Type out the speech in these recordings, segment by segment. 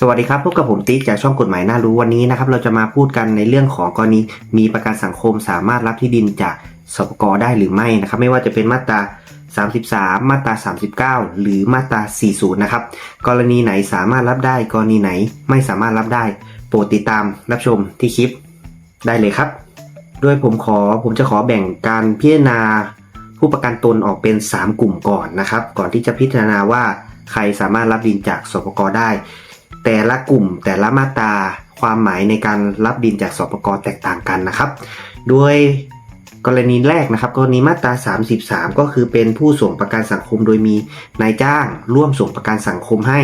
สวัสดีครับพบกับผมติ๊กจากช่องกฎหมายน่ารู้วันนี้นะครับเราจะมาพูดกันในเรื่องของกรณีมีประกันสังคมสามารถรับที่ดินจากสปกได้หรือไม่นะครับไม่ว่าจะเป็นมาตรา 33 มาตรา 39 หรือมาตรา 40 นะครับกรณีไหนสามารถรับได้ กรณีไหนไม่สามารถรับได้ โปรดติดตามรับชมที่คลิปได้เลยครับโดยผมขอผมจะขอแบ่งการพิจารณาผู้ประกันตนออกเป็น 3 กลุ่มก่อนนะครับ ก่อนที่จะพิจารณาว่าใครสามารถรับดินจากสปกได้ แต่ละกลุ่มแต่ละมาตราความหมายในการรับดินจากสปกแตกต่างกันนะครับ โดยกรณีแรกนะครับ กรณีมาตรา 33 ก็คือเป็นผู้ส่งประกันสังคมโดยมีนายจ้างร่วมส่งประกันสังคมให้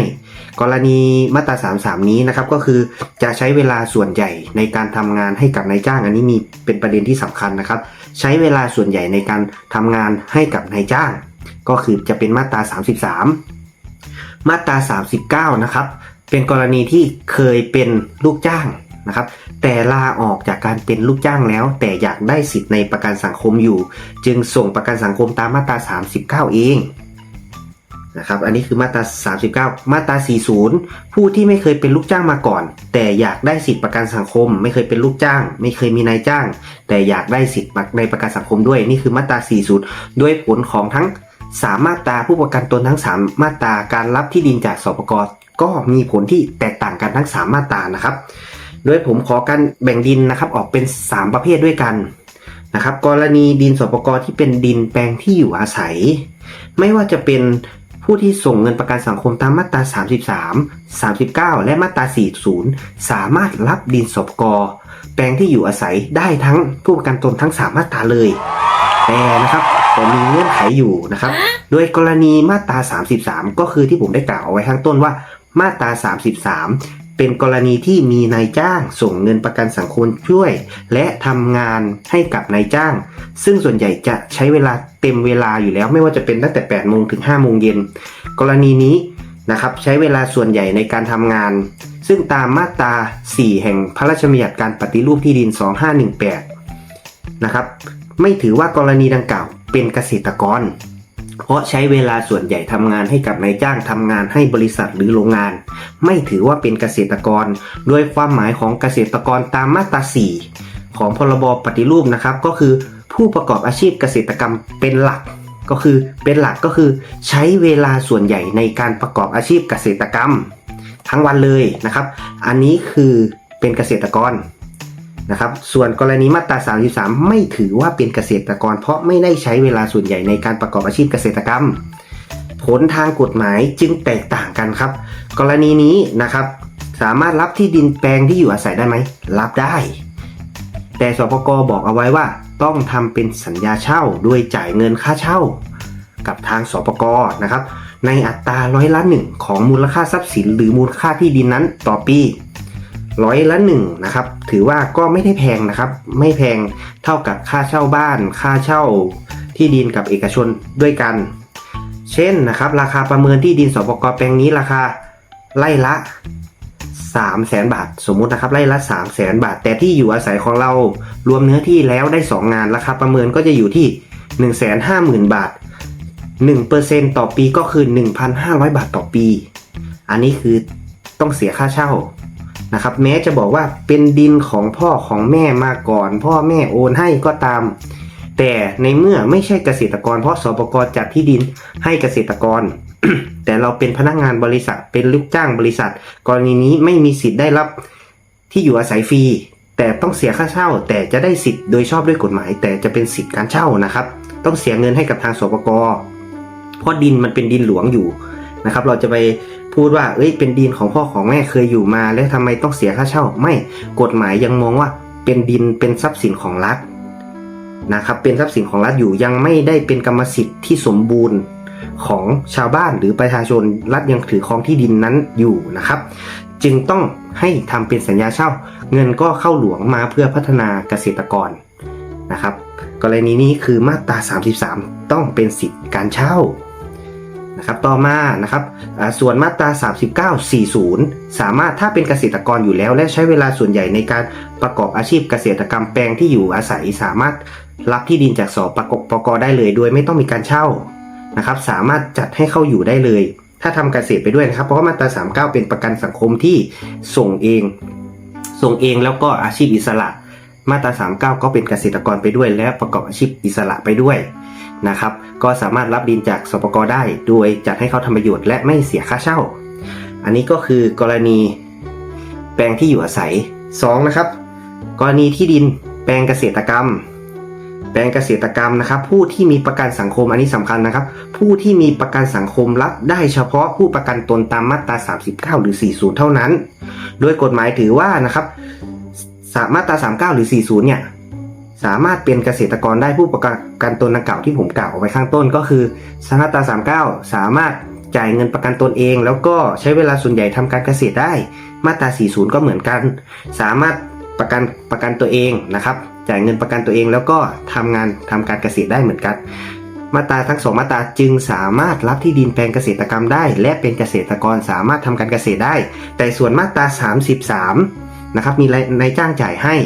กรณีมาตรา 33 นี้นะครับก็คือจะใช้เวลาส่วนใหญ่ในการทำงานให้กับนายจ้าง อันนี้มีเป็นประเด็นที่สำคัญนะครับ ใช้เวลาส่วนใหญ่ในการทำงานให้กับนายจ้าง ก็คือจะเป็นมาตรา 33 มาตรา 39 นะครับ เป็นกรณีที่เคยเป็นลูกจ้างนะครับ แต่ลาออกจากการเป็นลูกจ้างแล้ว แต่อยากได้สิทธิ์ในประกันสังคมอยู่ จึงส่งประกันสังคมตามมาตรา 39 เองนะครับ อันนี้คือมาตรา 39 มาตรา 40 ผู้ที่ไม่เคยเป็นลูกจ้างมาก่อน แต่อยากได้สิทธิประกันสังคม ไม่เคยเป็นลูกจ้าง ไม่เคยมีนายจ้าง แต่อยากได้สิทธิ์ในประกันสังคมด้วย นี่คือมาตรา 40 ด้วยผลของทั้ง สามมาตราผู้ประกันตนทั้ง 3 มาตราการรับที่ดินจากสปกก็มีผลที่แตกต่างกันทั้ง 3 มาตรานะครับ โดยผมขอการแบ่งดินนะครับออกเป็น 3 ประเภทด้วยกันนะครับกรณีดินสปกที่เป็นดินแปลงที่อยู่อาศัย ไม่ว่าจะเป็นผู้ที่ส่งเงินประกันสังคมตามมาตรา 33 39 และมาตรา 40 สามารถรับดินสปกแปลงที่อยู่อาศัยได้ทั้งผู้ประกันตนทั้ง 3 มาตราเลย แต่นะครับ แต่มีเงื่อนไขอยู่นะครับ โดยกรณีมาตรา 33 ก็คือที่ผมได้กล่าวเอาไว้ข้างต้นว่ามาตรา 33 เป็นกรณีที่มีนายจ้างส่งเงินประกันสังคมช่วย และทำงานให้กับนายจ้าง ซึ่งส่วนใหญ่จะใช้เวลาเต็มเวลาอยู่แล้ว ไม่ว่าจะเป็นตั้งแต่ 8 โมงถึง 5 โมงเย็น กรณีนี้นะครับใช้เวลาส่วนใหญ่ในการทำงาน ซึ่งตามมาตรา 4 แห่งพระราชบัญญัติการปฏิรูปที่ดิน 2518 นะครับ ไม่ถือว่ากรณีดังกล่าว เป็นเกษตรกร เพราะใช้เวลาส่วนใหญ่ทำงานให้กับนายจ้างทำงานให้บริษัทหรือโรงงาน ไม่ถือว่าเป็นเกษตรกร โดยความหมายของเกษตรกรตามมาตรา 4 ของพรบปฏิรูปนะครับ ก็คือผู้ประกอบอาชีพเกษตรกรรมเป็นหลักก็คือเป็นหลักก็คือใช้เวลาส่วนใหญ่ในการประกอบอาชีพเกษตรกรรม ทั้งวันเลยนะครับ อันนี้คือเป็นเกษตรกร นะครับ ส่วนกรณีมาตรา 33 ไม่ถือว่าเป็นเกษตรกร เพราะไม่ได้ใช้เวลาส่วนใหญ่ในการประกอบอาชีพเกษตรกรรม ผลทางกฎหมายจึงแตกต่างกันครับ กรณีนี้นะครับสามารถรับที่ดินแปลงที่อยู่อาศัยได้ไหม รับได้ แต่สปกบอกเอาไว้ว่าต้องทำเป็นสัญญาเช่าด้วยจ่ายเงินค่าเช่า กับทางสปกนะครับ ในอัตราร้อยละหนึ่งของมูลค่าทรัพย์สินหรือมูลค่าที่ดินนั้นต่อปี ร้อยละหนึ่งนะครับ ถือว่าก็ไม่ได้แพงนะครับ ไม่แพงเท่ากับค่าเช่าบ้าน ค่าเช่าที่ดินกับเอกชนด้วยกัน เช่นนะครับ ราคาประเมินที่ดินสปกแปลงนี้ราคาไร่ละ 3 0 0แสนบาท สมมุตินะครับไร่ละ 3 0 0แสนบาท แต่ที่อยู่อาศัยของเรารวมเนื้อที่แล้วได้ 2 งาน ราคาประเมินก็จะอยู่ที่ 1 5 0 0 0 0 บาท 1%ต่อปีก็คือ 1,500 บาทต่อปี อันนี้คือต้องเสียค่าเช่า นะครับ แม้จะบอกว่าเป็นดินของพ่อของแม่มาก่อน พ่อแม่โอนให้ก็ตาม แต่ในเมื่อไม่ใช่เกษตรกร เพราะสปกรจัดที่ดินให้เกษตรกร แต่เราเป็นพนักงานบริษัทเป็นลูกจ้างบริษัท กรณีนี้ไม่มีสิทธิ์ได้รับที่อยู่อาศัยฟรีแต่ต้องเสียค่าเช่า แต่จะได้สิทธิ์โดยชอบด้วยกฎหมาย แต่จะเป็นสิทธิ์การเช่านะครับ ต้องเสียเงินให้กับทางสปกเพราะดินมันเป็นดินหลวงอยู่ นะครับ เราจะไปพูดว่าเอ้ยเป็นดินของพ่อของแม่เคยอยู่มา แล้วทำไมต้องเสียค่าเช่า ไม่กฎหมายยังมองว่าเป็นดินเป็นทรัพย์สินของรัฐนะครับ เป็นทรัพย์สินของรัฐอยู่ยังไม่ได้เป็นกรรมสิทธิ์ที่สมบูรณ์ของชาวบ้านหรือประชาชนรัฐยังถือครองที่ดินนั้นอยู่นะครับ จึงต้องให้ทำเป็นสัญญาเช่า เงินก็เข้าหลวงมาเพื่อพัฒนาเกษตรกรนะครับ กรณีนี้คือมาตรา 33 ต้องเป็นสิทธิ์การเช่า นะครับต่อมานะครับส่วนมาตรา 39 40 สามารถถ้าเป็นเกษตรกรอยู่แล้ว และใช้เวลาส่วนใหญ่ในการประกอบอาชีพเกษตรกรรมแปลงที่อยู่อาศัย สามารถรับที่ดินจากสปกปกได้เลย โดยไม่ต้องมีการเช่านะครับสามารถจัดให้เข้าอยู่ได้เลย ถ้าทำเกษตรไปด้วยนะครับ เพราะว่ามาตรา 39 เป็นประกันสังคมที่ส่งเอง ส่งเองแล้วก็อาชีพอิสระ มาตรา 39 ก็เป็นเกษตรกรไปด้วย และประกอบอาชีพอิสระไปด้วย นะครับ ก็สามารถรับดินจากสปกได้ โดยจัดให้เขาทำประโยชน์และไม่เสียค่าเช่า อันนี้ก็คือกรณีแปลงที่อยู่อาศัย 2 นะครับ กรณีที่ดินแปลงเกษตรกรรม แปลงเกษตรกรรมนะครับ ผู้ที่มีประกันสังคมอันนี้สำคัญนะครับ ผู้ที่มีประกันสังคมรับได้เฉพาะผู้ประกันตนตามมาตรา 39 หรือ 40 เท่านั้น โดยกฎหมายถือว่านะครับสามาตรา 39 หรือ 40 เนี่ย สามารถเป็นเกษตรกรได้ผู้ประกันตนดังกล่าวที่ผมกล่าวเอาไว้ข้างต้นก็คือมาตรา39 สามารถจ่ายเงินประกันตนเอง แล้วก็ใช้เวลาส่วนใหญ่ทำการเกษตรได้ มาตรา 40 ก็เหมือนกัน สามารถประกันประกันตัวเองนะครับจ่ายเงินประกันตัวเองแล้วก็ทำงานทำการเกษตรได้เหมือนกัน มาตราทั้งสองมาตราจึงสามารถรับที่ดินแปลงเกษตรกรรมได้ และเป็นเกษตรกรสามารถทำการเกษตรได้ แต่ส่วนมาตรา 33 นะครับมีนายจ้างจ่ายให้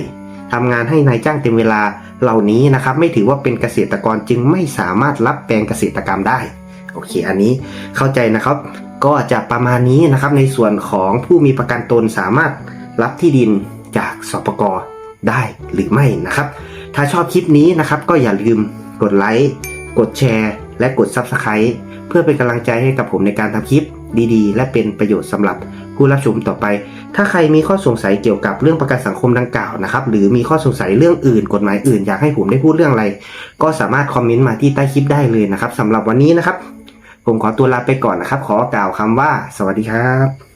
ทำงานให้นายจ้างเต็มเวลาเหล่านี้นะครับ ไม่ถือว่าเป็นเกษตรกรจึงไม่สามารถรับแปลงเกษตรกรรมได้โอเค อันนี้เข้าใจนะครับ ก็จะประมาณนี้นะครับในส่วนของผู้มีประกันตนสามารถรับที่ดินจากสปกได้หรือไม่นะครับ ถ้าชอบคลิปนี้นะครับก็อย่าลืมกดไลค์กดแชร์และกด Subscribe เพื่อเป็นกำลังใจให้กับผมในการทำคลิปดีๆ และเป็นประโยชน์สำหรับ ผู้รับชมต่อไป ถ้าใครมีข้อสงสัยเกี่ยวกับเรื่องประกันสังคมดังกล่าวนะครับ หรือมีข้อสงสัยเรื่องอื่น กฎหมายอื่นอยากให้ผมได้พูดเรื่องอะไร ก็สามารถคอมเมนต์มาที่ใต้คลิปได้เลยนะครับสำหรับวันนี้นะครับ ผมขอตัวลาไปก่อนนะครับ ขอกล่าวคำว่า สวัสดีครับ